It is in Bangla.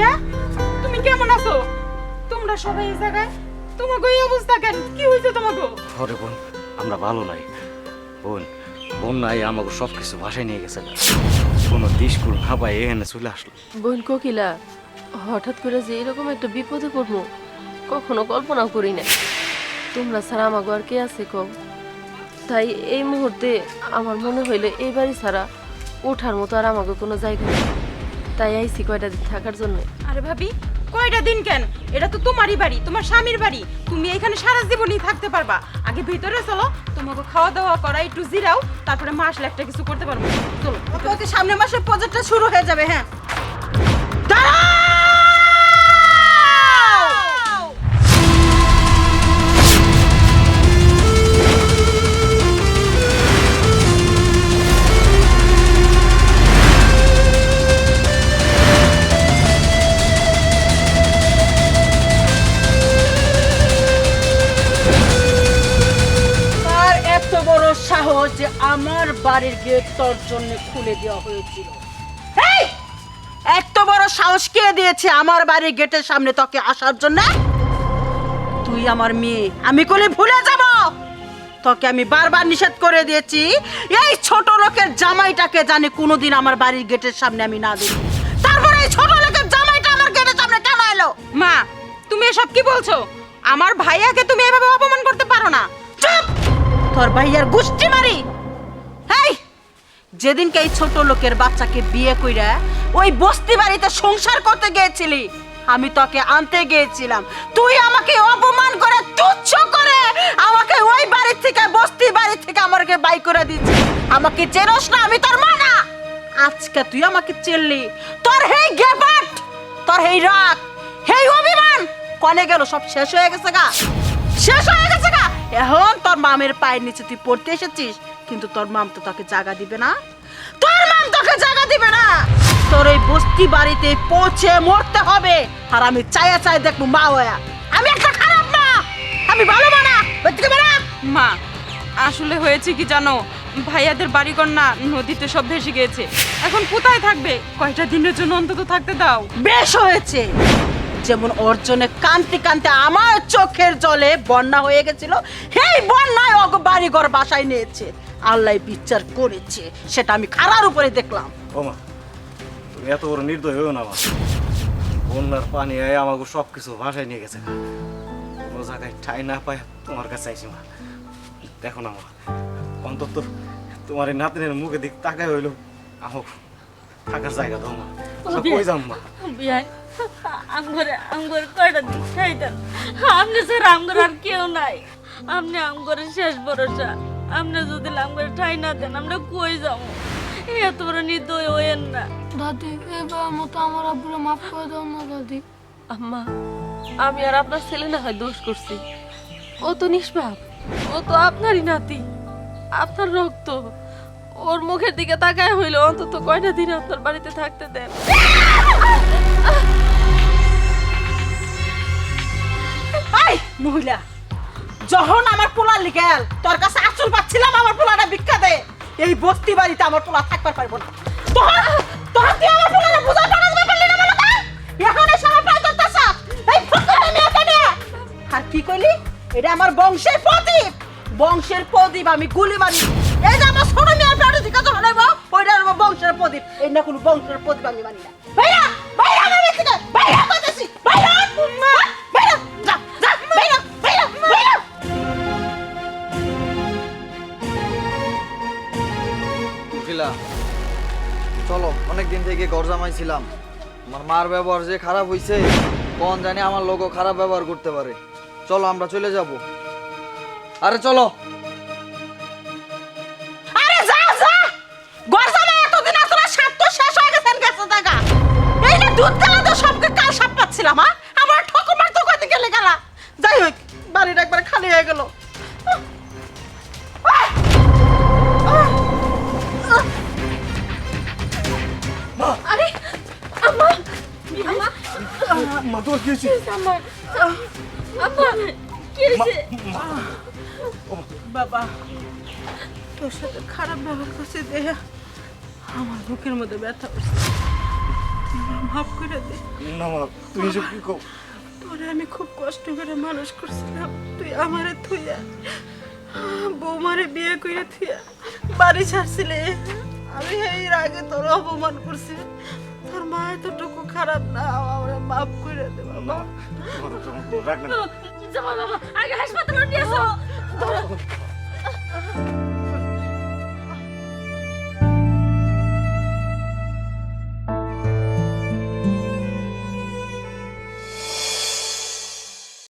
ভাইয়া তুমি কেমন আছো? তোমরা সবাই এই জায়গায়? তোমাকে এই অবস্থা কেন? কি হয়েছে তোমাকে? ঘরে বোন আমরা ভালো নাই। বোন বোন নাই আমাকে সব কিছু ভাষায় নিয়ে গেছে কোনো দিশকুল না পাই এখানে চলে আসলো। বোন কোকিলা হঠাৎ করে যে এরকম একটা বিপদে পড়ব কখনো কল্পনাও করি না তোমরা ছাড়া আমাকে আর কে আছে কম তাই এই মুহূর্তে আমার মনে হইলে এই বাড়ি ছাড়া ওঠার মতো আর আমাকে কোনো জায়গা নেই। তাই আইছি কয়টা দিন থাকার জন্য। আরে ভাবি কয়টা দিন কেন? এটা তো তোমারই বাড়ি তোমার স্বামীর বাড়ি। তুমি এখানে সারা জীবনই থাকতে পারবা। আগে ভিতরে চলো তোমাকে খাওয়া দাওয়া করা একটু জিরাও তারপরে মাস একটা কিছু করতে পারব। চলো সামনে মাসে প্রজেক্টটা শুরু হয়ে যাবে হ্যাঁ। যে আমার বাড়ির গেট তোর জন্য খুলে দেওয়া হয়েছিল। এই! এত বড় সাহস কে দিয়েছে আমার বাড়ির গেটের সামনে তোকে আসার জন্য? তুই আমার মেয়ে আমি কোলে ভুলে যাব। তোকে আমি বারবার নিষেধ করে দিয়েছি এই ছোট লোকের জামাইটাকে জানি কোনোদিন আমার বাড়ির গেটের সামনে আমি না দিই তারপরে এই ছোট লোকের জামাইটা আমার গেটের সামনে কেন এলো? মা তুমি এসব কি বলছো? আমার ভাইয়াকে তুমি এভাবে অপমান করতে পারো না। চুপ! তোর ভাইয়ার গুষ্টি মারি। যেদিনকে এই ছোট লোকের বাচ্চাকে বিয়ে ওই বস্তি বাড়িতে সংসার করতে গিয়েছিলি, আমি তোকে আনতে গিয়েছিলাম। তুই আমাকে অপমান করে, তুচ্ছ করে আমাকে ওই বাড়ি থেকে, বস্তি বাড়ি থেকে আমাকে বাই করে আমাকে চেনস না, আমি তোর মা না। আজকে তুই আমাকে চেনলি তোর হেই গেপাট তোর হেই রাগ, হেই অভিমান। কনে গেল, সব শেষ হয়ে গেছে গা। শেষ হয়ে গেছে এখন তোর মামের পায়ের নিচে তুই পড়তে এসেছিস কিন্তু তোর মাম তো তোকে জায়গা দিবে না। তোর মাম তোকে জায়গা দিবে না। তোর এই বস্তি বাড়িতে পৌঁছে মরতে হবে আর আমি চায়া চাই দেখব মা হয়া। আমি একটা খারাপ মা আমি ভালো মা না মা আসলে হয়েছে কি জানো? ভাইয়াদের বাড়িঘর না নদীতে সব ভেসে গিয়েছে। এখন কোথায় থাকবে? কয়টা দিনের জন্য অন্তত থাকতে দাও। বেশ হয়েছে। যেমন অর্জনে কান্তি কান্তি আমার চোখের জলে বন্যা হয়ে গেছিল সেই বন্যায় অগ বাড়িঘর বাসায় নিয়েছে। আল্লাহ বিচার করেছে সেটা আমি খারার উপরে দেখলাম। ওমা তুমি এত বড় নির্দয় হয়েও না মা। বন্যার পানি আয় আমাকে সব কিছু ভাষায় নিয়ে গেছে। কোনো জায়গায় ঠাই না পায় তোমার কাছে আইসি মা। দেখো না মা অন্তত তোমার এই নাতিনের মুখে দিক তাকাই হইল। আমাকে থাকার জায়গা দাও মা। কই যাম মা? আমগরে আমগরে কয়টা দিন খাইতেন? আমনে স্যার আমগর আর কেউ নাই। আমনে আমগরে শেষ ভরসা। আমনে যদি আমগরে ঠাই না দেন আমরা কই যাব? এত বড় নির্দয় হইয়েন না। দাদি এবার মতো আমার আব্বুরে মাফ করে দাও না দাদি। আম্মা আমি আর আপনার ছেলে না হয় দোষ করছি। ও তো নিষ্পাপ ও তো আপনারই নাতি। আপনার রক্ত ওর মুখের দিকে তাকায় হইল অন্তত কয়টা দিন আপনার বাড়িতে থাকতে দেন? এই, মহিলা, যখন আমার পোলা লিগেল তোর কাছে আসল পাচ্ছিলাম আমার পোলাটা দে। এই বস্তি বাড়িতে আমার পোলা থাকবার পারব না। তখন তখন তুই আমার পোলাটা বুঝা দিতে পারলি না বলো? এখন এই সময় প্রায় করতেছ এই ফুকরে মেয়েটা নিয়ে আর কি কইলি? এটা আমার বংশের প্রদীপ। বংশের প্রদীপ, আমি গুলি মারি। এই যে আমার ছোট মেয়ের পেটে থেকে যখন ওইটা আমার বংশের প্রদীপ। এই না কোনো বংশের প্রদীপ আমি মানি না। ভাইয়া! উকিলা চলো অনেক দিন থেকে ঘর জামাইছিলাম। আমার মার ব্যবহার যে খারাপ হইছে, কোন জানি আমার লোকও খারাপ ব্যবহার করতে পারে। চলো, আমরা চলে যাব। আরে চলো। আরে যা যা! গরজামা এতদিন আসলে তো শেষ হয়ে এই দুধ দেওয়া তো সবকে কাল সাপ পাচ্ছিলাম হ্যাঁ মা কি হয়েছে? কি হয়েছে? বাবা তোর সাথে খারাপ ব্যবহার করছে দেয়া। আমার বুকের মধ্যে ব্যথা মাফ করে দে। না মা তুমি এসব কি কও? তোরে আমি খুব কষ্ট করে মানুষ করছিলাম। তুই আমারে থুইয়া বৌমারে বিয়ে করে থুইয়া বাড়ি ছাড়ছিলে। আমি এর আগে তোর অপমান করছি। তোর মা এতটুকু খারাপ না আমার মাফ করে দে বাবা। বাবা আগে হাসপাতালে নিয়ে আসো।